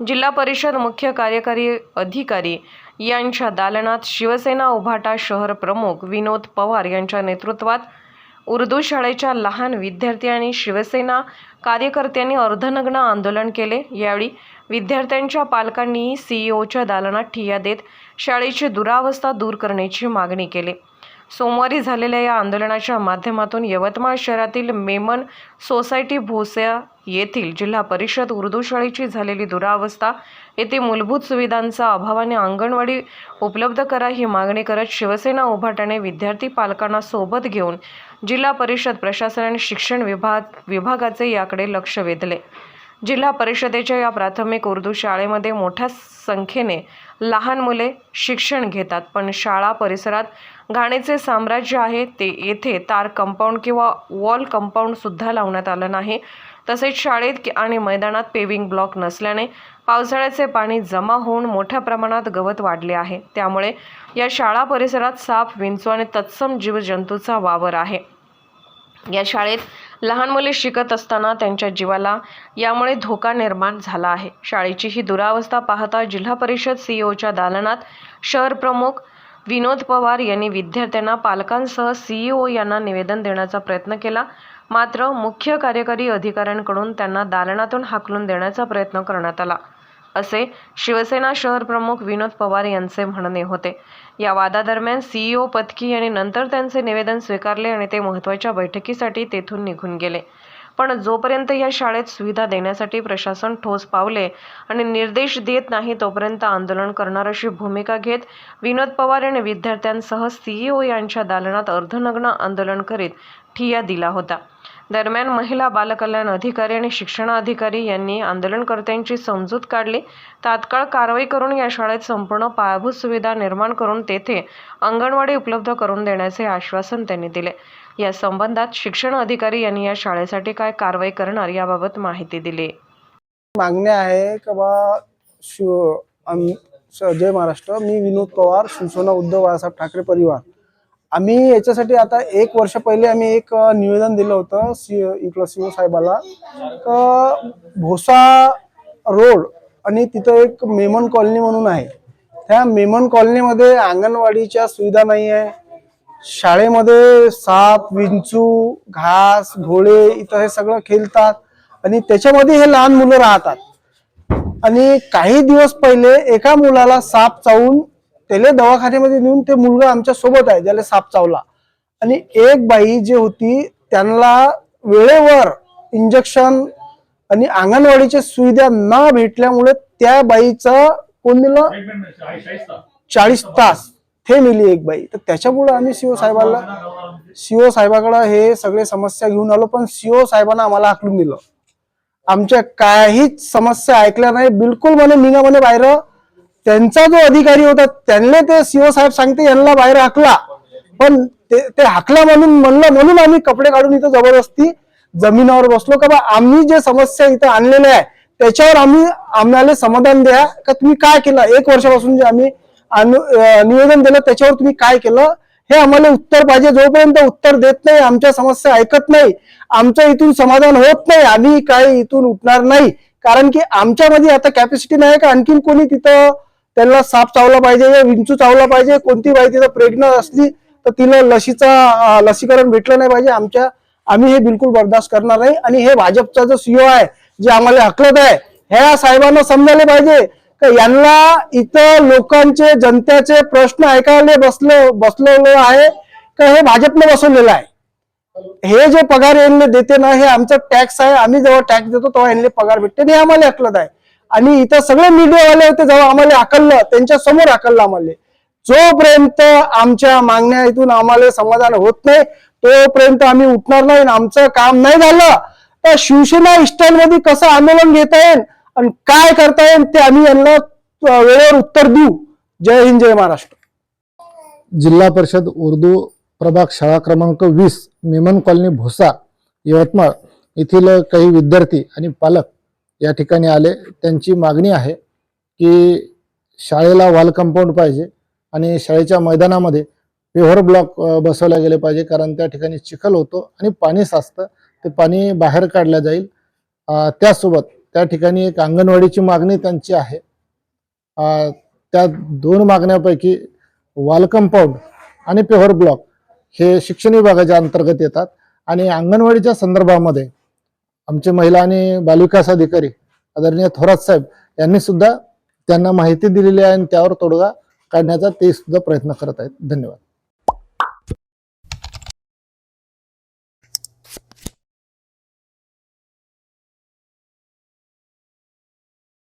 जिल्हा परिषद मुख्य कार्यकारी अधिकारी यांच्या दालनात शिवसेना उभाटा शहर प्रमुख विनोद पवार यांच्या नेतृत्वात उर्दू शाळेच्या लहान विद्यार्थी आणि शिवसेना कार्यकर्त्यांनी अर्धनग्न आंदोलन केले. यावेळी विद्यार्थ्यांच्या पालकांनीही सीईओच्या दालनात ठिय्या देत शाळेची दुरावस्था दूर करण्याची मागणी केली. सोमवारी झालेल्या या आंदोलनाच्या माध्यमातून यवतमाळ शहरातील मेमन सोसायटी भोसया येथील जिल्हा परिषद उर्दू शाळेची झालेली दुरावस्था येथे मूलभूत सुविधांचा अभावाने अंगणवाडी उपलब्ध करा ही मागणी करत शिवसेना उभाटाने विद्यार्थी पालकांना सोबत घेऊन जिल्हा परिषद प्रशासन आणि शिक्षण विभाग विभागाचे याकडे लक्ष वेधले. जिल्हा परिषदेच्या या प्राथमिक उर्दू शाळेमध्ये मोठ्या संख्येने लहान मुले शिक्षण घेतात पण शाळा परिसरात घाणेचे साम्राज्य आहे ते येथे तार कंपाऊंड किंवा वॉल कंपाऊंडसुद्धा लावण्यात आलं नाही. तसेच शाळेत आणि मैदानात पेविंग ब्लॉक नसल्याने पावसाळ्याचे पाणी जमा होऊन मोठ्या प्रमाणात गवत वाढले आहे. त्यामुळे या शाळा परिसरात साप विंचू आणि तत्सम जीवजंतूचा वावर आहे. या शाळेत लहान मुले शिकत असताना त्यांच्या जीवाला यामुळे धोका निर्माण झाला आहे. शाळेची ही दुरावस्था पाहता जिल्हा परिषद सीईओच्या दालनात शहर प्रमुख विनोद पवार यांनी विद्यार्थ्यांना पालकांसह सीईओ यांना निवेदन देण्याचा प्रयत्न केला. मात्र मुख्य कार्यकारी अधिकाऱ्यांकडून त्यांना दालनातून हाकलून देण्याचा प्रयत्न करण्यात आला असे शिवसेना शहर प्रमुख विनोद पवार यांचे म्हणणे होते. या वादादरम्यान सीईओ पत्की यांनी नंतर त्यांचे निवेदन स्वीकारले आणि ते महत्त्वाच्या बैठकीसाठी तेथून निघून गेले. पण जोपर्यंत या शाळेत सुविधा देण्यासाठी प्रशासन ठोस पावले आणि निर्देश देत नाही तोपर्यंत आंदोलन करणार अशी भूमिका घेत विनोद पवार यांनी विद्यार्थ्यांसह सीईओ यांच्या दालनात अर्धनग्न आंदोलन करीत ठिया दिला होता. दरम्यान महिला बालकल्याण अधिकारी आणि शिक्षण अधिकारी यांनी आंदोलनकर्त्यांची समजूत काढली. तात्काळ कारवाई करून या शाळेत संपूर्ण पायाभूत सुविधा निर्माण करून तेथे अंगणवाडी उपलब्ध करून देण्याचे आश्वासन त्यांनी दिले. या संबंधात शिक्षण अधिकारी यांनी या शाळेसाठी काय कारवाई करणार याबाबत माहिती दिली. मागणी आहे की बा शिव जय महाराष्ट्र मी विनोद पवार शिवसेना उद्धव बाळासाहेब ठाकरे परिवार. आम्ही याच्यासाठी आता एक वर्ष पहिले आम्ही एक निवेदन दिलं होतं सी इकडं सीओ साहेबाला. का भोसा रोड आणि तिथं एक मेमन कॉलनी म्हणून आहे. त्या मेमन कॉलनीमध्ये अंगणवाडीच्या सुविधा नाही आहे शाळेमध्ये साप विंचू घास घोडे इथं हे सगळं खेळतात. आणि त्याच्यामध्ये हे लहान मुलं राहतात. आणि काही दिवस पहिले एका मुलाला साप चावून त्याला दवाखान्यामध्ये नेऊन ते मुलगा आमच्यासोबत आहे ज्याला साप चावला. आणि एक बाई जी होती त्यांना वेळेवर इंजेक्शन आणि अंगणवाडीच्या सुविधा न भेटल्यामुळे त्या बाईचं कोण दिलं? चाळीस तास. हे मिली एक बाई. तर त्याच्यामुळं आम्ही सीओ साहेबाला सीओ साहेबाकडे हे सगळे समस्या घेऊन आलो पण सीओ साहेबांना आम्हाला आखलून दिलं. आमच्या काहीच समस्या ऐकल्या नाही. बिलकुल म्हणे निघा म्हणे बाहेर. त्यांचा जो अधिकारी होता त्यांना ते सीओ साहेब सांगते यांना बाहेर हाकला. पण ते ते हाकला म्हणून म्हणलं म्हणून आम्ही कपडे काढून इथं जबरदस्ती जमिनावर बसलो का बा आम्ही जे समस्या इथं आणलेल्या आहे त्याच्यावर आम्ही आम्हाला समाधान द्या. का तुम्ही काय केलं? एक वर्षापासून जे आम्ही निवेदन दिलं त्याच्यावर तुम्ही काय केलं हे आम्हाला उत्तर पाहिजे. जोपर्यंत उत्तर देत नाही आमच्या समस्या ऐकत नाही आमचं इथून समाधान होत नाही आम्ही काय इथून उठणार नाही. कारण की आमच्यामध्ये आता कॅपॅसिटी नाही का? आणखीन कोणी तिथं त्यांना साप चावला पाहिजे विंचू चावला पाहिजे कोणती बाई तिथं प्रेग्नंट असली तर तिला लसीचा लसीकरण भेटलं नाही पाहिजे. आमच्या आम्ही हे बिलकुल बर्दाश्त करणार नाही. आणि हे भाजपचा जो सीओ आहे जे आम्हाला हकलत आहे ह्या साहेबांना समजायला पाहिजे. का यांना इथं लोकांचे जनतेचे प्रश्न ऐकायला बसलो बसलेलो आहे. का हे भाजपने बसवलेलं आहे? हे जे पगार यांना देते ना हे आमचं टॅक्स आहे. आम्ही जेव्हा टॅक्स देतो तेव्हा यांना पगार भेटते आणि हे आम्हाला हकलत आहे. आणि इथं सगळे मीडियावाले होते जेव्हा आम्हाला आकललं त्यांच्यासमोर आकललं आम्हाला. जोपर्यंत आमच्या मागण्या इथून आम्हाला समाधान होत नाही तोपर्यंत आम्ही उठणार नाही आणि आमचं काम नाही झालं तर शिवसेना इष्टांमध्ये कसं आंदोलन घेता येईल? आणि काय करता येईल ते आम्ही यांना वेळेवर उत्तर देऊ. जय हिंद जय महाराष्ट्र. जिल्हा परिषद उर्दू प्रभाग शाळा क्रमांक वीस मेमन कॉलनी भोसा यवतमाळ. येथील काही विद्यार्थी आणि पालक या ठिकाणी आले. त्यांची मागणी आहे की शाळेला वॉल कंपाऊंड पाहिजे आणि शाळेच्या मैदानामध्ये पेव्हर ब्लॉक बसवले गेले पाहिजे. कारण त्या ठिकाणी चिखल होतो आणि पाणी साचतं. ते पाणी बाहेर काढलं जाईल. त्यासोबत त्याचसोबत त्या ठिकाणी एक अंगणवाडीची मागणी त्यांची आहे. त्या दोन मागण्यापैकी वाल कंपाऊंड आणि पेव्हर ब्लॉक हे शिक्षण विभागाच्या अंतर्गत येतात. आणि अंगणवाडीच्या संदर्भामध्ये आमचे महिला आणि बालविकास अधिकारी आदरणीय थोरात साहेब यांनी सुद्धा त्यांना माहिती दिलेली आहे आणि त्यावर तोडगा काढण्याचा ते सुद्धा प्रयत्न करत आहेत. धन्यवाद.